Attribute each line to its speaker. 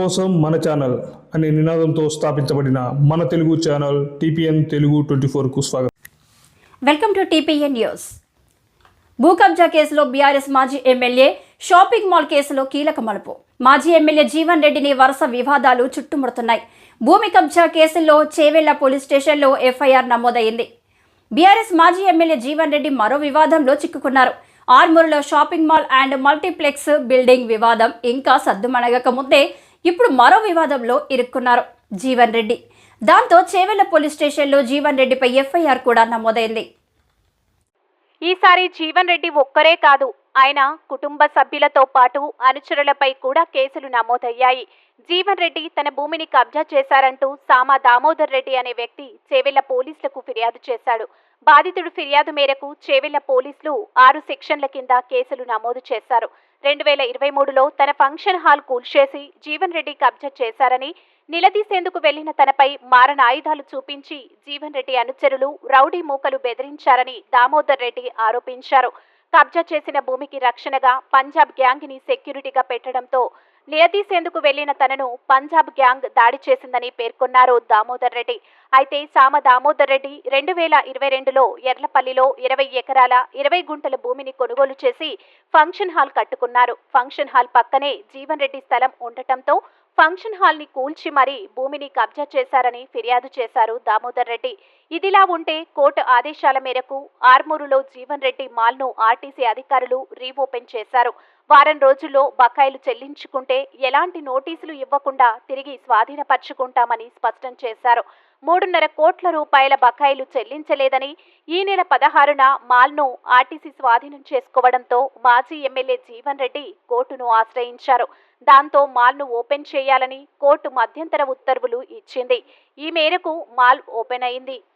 Speaker 1: కోసం మన ఛానల్ అనే నినాదంతో స్థాపించబడిన మన Telugu channel TPN Telugu twenty ఫోర్కు స్వాగతం.
Speaker 2: వెల్కమ్ టు టీపీఎన్ న్యూస్ భూ కబ్జా కేసులో బీఆర్ఎస్ మాజీ ఎమ్మెల్యే షాపింగ్ మాల్ కేసులో కీలక మలుపు. మాజీ ఎమ్మెల్యే జీవన్ రెడ్డిని వరుస వివాదాలు చుట్టుముడుతున్నాయి. భూమి కబ్జా కేసులో చేవెళ్ళ పోలీస్ స్టేషన్లో ఎఫ్ఐఆర్ నమోదైంది. బీఆర్ఎస్ మాజీ ఎమ్మెల్యే జీవన్ రెడ్డి మరో వివాదంలో చిక్కుకున్నారు. ఆర్మూరులో shopping mall and multiplex building వివాదం ఇంకా సద్దుమణగక ముందే ఇప్పుడు మరో వివాదంలో ఇరుక్కున్నారు జీవన్ రెడ్డి. దాంతో చేవెళ్ళ పోలీస్ స్టేషన్లో జీవన్ రెడ్డిపై ఎఫ్ఐఆర్ కూడా నమోదైంది.
Speaker 3: ఈసారి జీవన్ రెడ్డి ఒక్కరే కాదు ఆయన కుటుంబ సభ్యులతో పాటు అనుచరులపై కూడా కేసులు నమోదయ్యాయి. జీవన్ రెడ్డి తన భూమిని కబ్జా చేశారంటూ సామా దామోదర్ రెడ్డి అనే వ్యక్తి చేవెళ్ళ పోలీసులకు ఫిర్యాదు చేశాడు. బాధితుడు ఫిర్యాదు మేరకు చేవెళ్ళ పోలీసులు ఆరు సెక్షన్ల కింద కేసులు నమోదు చేశారు. రెండు వేల ఇరవై మూడులో తన ఫంక్షన్ హాల్ కూల్చేసి జీవన్ రెడ్డి కబ్జా చేశారని నిలదీసేందుకు వెళ్ళిన తనపై మారణ ఆయుధాలు చూపించి జీవన్ రెడ్డి అనుచరులు రౌడీ మూకలు బెదిరించారని దామోదర్ రెడ్డి ఆరోపించారు. కబ్జా చేసిన భూమికి రక్షణగా పంజాబ్ గ్యాంగ్ని సెక్యూరిటీగా పెట్టడంతో నిలదీసేందుకు వెళ్ళిన తనను పంజాబ్ గ్యాంగ్ దాడి చేసిందని పేర్కొన్నారు దామోదర్ రెడ్డి. అయితే సామ దామోదర్ రెడ్డి రెండు వేల ఇరవై రెండులో ఎర్లపల్లిలో ఇరవై ఎకరాల ఇరవై గుంటల భూమిని కొనుగోలు చేసి ఫంక్షన్ హాల్ కట్టుకున్నారు. ఫంక్షన్ హాల్ పక్కనే జీవన్ రెడ్డి స్థలం ఉండటంతో ఫంక్షన్ హాల్ని కూల్చి మరీ భూమిని కబ్జా చేశారని ఫిర్యాదు చేశారు దామోదర్ రెడ్డి. ఇదిలా ఉంటే కోర్టు ఆదేశాల మేరకు ఆర్మూరులో జీవన్ రెడ్డి మాల్ను ఆర్టీసీ అధికారులు రీఓపెన్ చేశారు. వారం రోజుల్లో బకాయిలు చెల్లించుకుంటే ఎలాంటి నోటీసులు ఇవ్వకుండా తిరిగి స్వాధీనపరుచుకుంటామని స్పష్టం చేశారు. మూడున్నర కోట్ల రూపాయల బకాయిలు చెల్లించలేదని ఈ నెల పదహారున మాల్ను ఆర్టీసీ స్వాధీనం చేసుకోవడంతో మాజీ ఎమ్మెల్యే జీవన్ రెడ్డి కోర్టును ఆశ్రయించారు. దాంతో మాల్ను ఓపెన్ చేయాలని కోర్టు మధ్యంతర ఉత్తర్వులు ఇచ్చింది. ఈ మేరకు మాల్ ఓపెన్ అయింది.